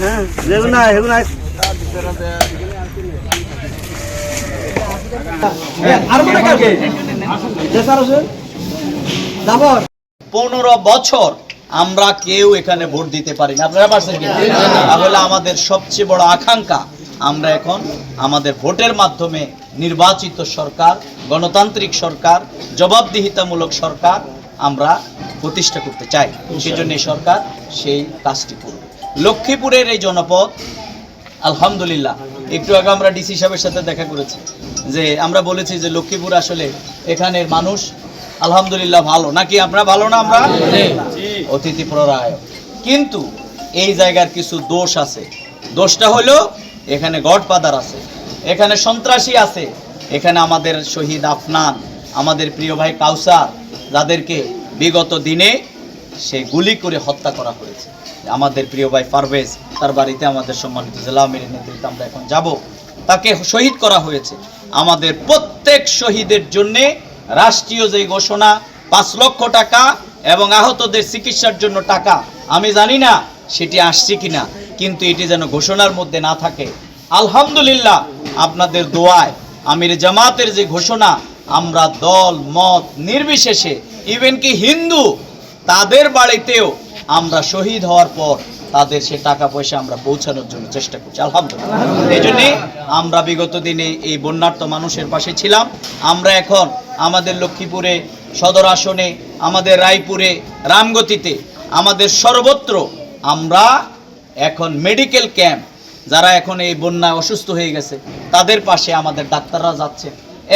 হ্যাঁ পনেরো বছর আমরা কেউ এখানে ভোট দিতে পারি তাহলে আমাদের সবচেয়ে বড় আকাঙ্ক্ষা, আমরা এখন আমাদের ভোটের মাধ্যমে নির্বাচিত সরকার, গণতান্ত্রিক সরকার, জবাবদিহিতামূলক সরকার, আমরা প্রতিষ্ঠা করতে চাই সেজন্য সরকার সেই কাজটি করবে। লক্ষ্মীপুরের এই জনপদ আলহামদুলিল্লাহ একটু আগে আমরা ডিসি সাহেবের সাথে দেখা করেছি যে আমরা বলেছি যে লক্ষ্মীপুর আসলে এখানের মানুষ আলহামদুলিল্লাহ ভালো। নাকি আমরা ভালো না আমরা? অতিথি প্ররায় কিন্তু এই জায়গার কিছু দোষ আছে। দোষটা হলো এখানে গডফাদার আছে এখানে সন্ত্রাসী আছে এখানে আমাদের শহীদ আফনান আমাদের প্রিয় ভাই কাউসার যাদেরকে বিগত দিনে সে গুলি করে হত্যা করা হয়েছে। আমাদের প্রিয় ভাই পারভেজ, তার বাড়িতে আমাদের সম্মানিত জেলা আমিরের নেতৃত্বে আমরা এখন যাব। তাকে শহীদ করা হয়েছে। আমাদের প্রত্যেক শহীদের জন্যে রাষ্ট্রীয় যে ঘোষণা, পাঁচ লক্ষ টাকা এবং আহতদের চিকিৎসার জন্য টাকা, আমি জানি না সেটি আসছে কিনা, কিন্তু এটি যেন ঘোষণার মধ্যে না থাকে। আলহামদুলিল্লাহ, আপনাদের দোয়ায় আমির জামাতের যে ঘোষণা, আমরা দল, মত নির্বিশেষে ইভেন কি হিন্দু, তাদের বাড়িতেও আমরা শহীদ হওয়ার পর তাদের সে টাকা পয়সা আমরা পৌঁছানোর জন্য চেষ্টা করছি, আলহামদুলিল্লাহ। এই জন্যে আমরা বিগত দিনে এই বন্যার্ত মানুষের পাশে ছিলাম। আমরা এখন আমাদের লক্ষ্মীপুরে, সদর আসনে, আমাদের রায়পুরে, রামগতিতে, আমাদের সর্বত্র আমরা এখন মেডিকেল ক্যাম্প যারা এখন এই বন্যায় অসুস্থ হয়ে গেছে, তাদের পাশে আমাদের ডাক্তাররা যাচ্ছে।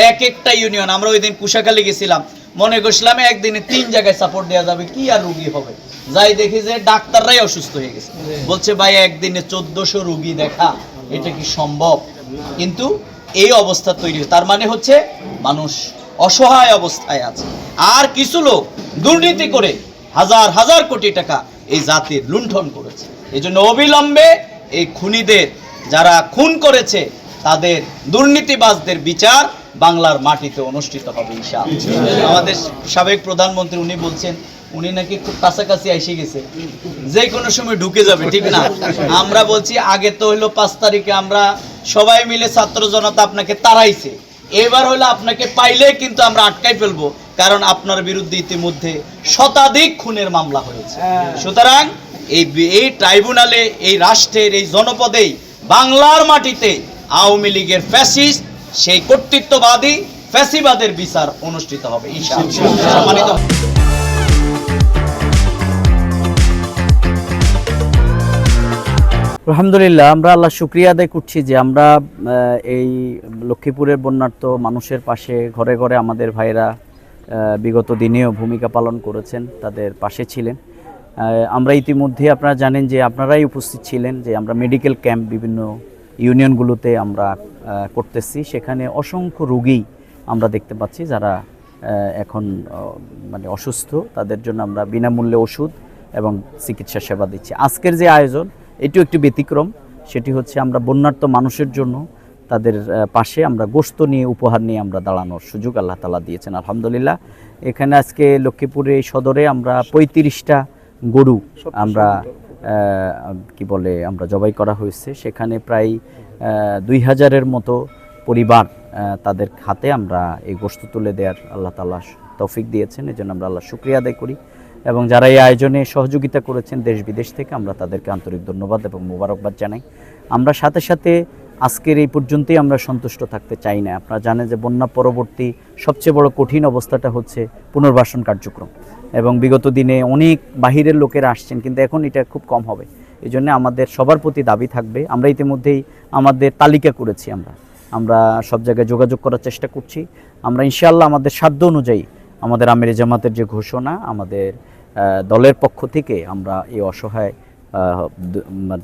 এক একটা ইউনিয়ন আমরা ওই দিন কুশাখালী গেছিলাম। মনে করছিলাম একদিনে তিন জায়গায় সাপোর্ট দেওয়া যাবে, কি আর রুগী হবে? যাই দেখি যে ডাক্তাররাই অসুস্থ হয়ে গেছে। বলছে, ভাই, একদিনে চোদ্দশো রুগী দেখা, এটা কি সম্ভব? কিন্তু এই অবস্থা তৈরি তার মানে হচ্ছে মানুষ অসহায় অবস্থায় আছে। আর কিছু লোক দুর্নীতি করে হাজার হাজার কোটি টাকা এই জাতির লুণ্ঠন করেছে। এই জন্য অবিলম্বে এই খুনিদের, যারা খুন করেছে, তাদের দুর্নীতিবাজদের বিচার বাংলার মাটিতে অনুষ্ঠিত হবে ইনশাআল্লাহ আমাদের সাবেক প্রধানমন্ত্রী উনি বলছেন, উনি নাকি খুব কাছাকাছি এসে গেছে। যে কোনো সময় ঢুকে যাবে, ঠিক না? আমরা বলছি, আগে তো হলো পাঁচ তারিখে আমরা সবাই মিলে ছাত্র জনতা আপনাকে তাড়াইছে। এবার হলো আপনাকে পাইলে কিন্তু আমরা আটকাই ফেলব, কারণ আপনার বিরুদ্ধে ইতিমধ্যে শতাধিক খুনের মামলা হয়েছে। সুতরাং এই এই ট্রাইব্যুনালে, এই রাষ্ট্রের এই জনপদেই বাংলার মাটিতে আওয়ামী লীগের ফ্যাসিস্ট সেই কর্তৃত্ববাদী ফ্যাসিবাদের বিচার অনুষ্ঠিত হবে সম্মানিত আলহামদুলিল্লাহ আমরা আল্লাহ শুক্রিয়া আদায় করছি যে আমরা এই লক্ষ্মীপুরের বন্যার্থ মানুষের পাশে ঘরে ঘরে আমাদের ভাইরা আহ, বিগত দিনেও ভূমিকা পালন করেছেন তাদের পাশে ছিলেন। আমরা ইতিমধ্যে আপনারা জানেন যে আপনারাই উপস্থিত ছিলেন যে আমরা মেডিকেল ক্যাম্প বিভিন্ন ইউনিয়নগুলোতে আমরা করতেছি। সেখানে অসংখ্য রোগী আমরা দেখতে পাচ্ছি যারা এখন মানে অসুস্থ। তাদের জন্য আমরা বিনামূল্যে ওষুধ এবং চিকিৎসা সেবা দিচ্ছি। আজকের যে আয়োজন এটিও একটি ব্যতিক্রম। সেটি হচ্ছে আমরা বন্যার্ত মানুষের জন্য তাদের পাশে আমরা গোস্ত নিয়ে উপহার নিয়ে আমরা দাঁড়ানোর সুযোগ আল্লাহ তালা দিয়েছেন। আলহামদুলিল্লাহ এখানে আজকে লক্ষ্মীপুরে এই সদরে আমরা পঁয়ত্রিশটা গরু আমরা কি বলে, আমরা জবাই করা হয়েছে। সেখানে প্রায় দুই হাজারের মতো পরিবার তাদের হাতে আমরা এই গোস্ত তুলে দেওয়ার আল্লাহ তালা তৌফিক দিয়েছেন। এই জন্য আমরা আল্লাহ শুক্রিয়া আদায় করি। এবং যারা এই আয়োজনে সহযোগিতা করেছেন দেশ বিদেশ থেকে, আমরা তাদেরকে আন্তরিক ধন্যবাদ এবং মোবারকবাদ জানাই। আমরা সাথে সাথে আজকের এই পর্যন্তই আমরা সন্তুষ্ট থাকতে চাই না। আপনারা জানেন যে বন্যা পরবর্তী সবচেয়ে বড় কঠিন অবস্থাটা হচ্ছে পুনর্বাসন কার্যক্রম এবং বিগত দিনে অনেক বাহিরের লোকেরা আসছেন, কিন্তু এখন এটা খুব কম হবে। এই জন্য আমাদের সবার প্রতি দাবি থাকবে, আমরা ইতিমধ্যেই আমাদের তালিকা করেছি আমরা। আমরা সব জায়গায় যোগাযোগ করার চেষ্টা করছি। আমরা ইনশাআল্লাহ আমাদের সাধ্য অনুযায়ী আমাদের আমির জামাতের যে ঘোষণা, আমাদের দলের পক্ষ থেকে আমরা এই অসহায়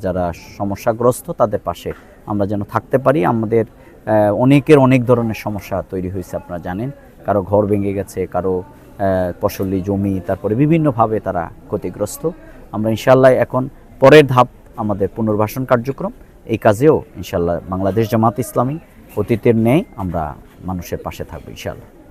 যারা সমস্যাগ্রস্ত, তাদের পাশে আমরা যেন থাকতে পারি। আমাদের অনেকের অনেক ধরনের সমস্যা তৈরি হয়েছে, আপনারা জানেন। কারও ঘর ভেঙে গেছে, কারও ফসলি জমি, তারপরে বিভিন্নভাবে তারা ক্ষতিগ্রস্ত। আমরা ইনশাল্লাহ এখন পরের ধাপ আমাদের পুনর্বাসন কার্যক্রম। এই কাজেও ইনশাল্লাহ বাংলাদেশ জামাত ইসলামী অতীতের ন্যায় আমরা মানুষের পাশে থাকব ইনশাল্লাহ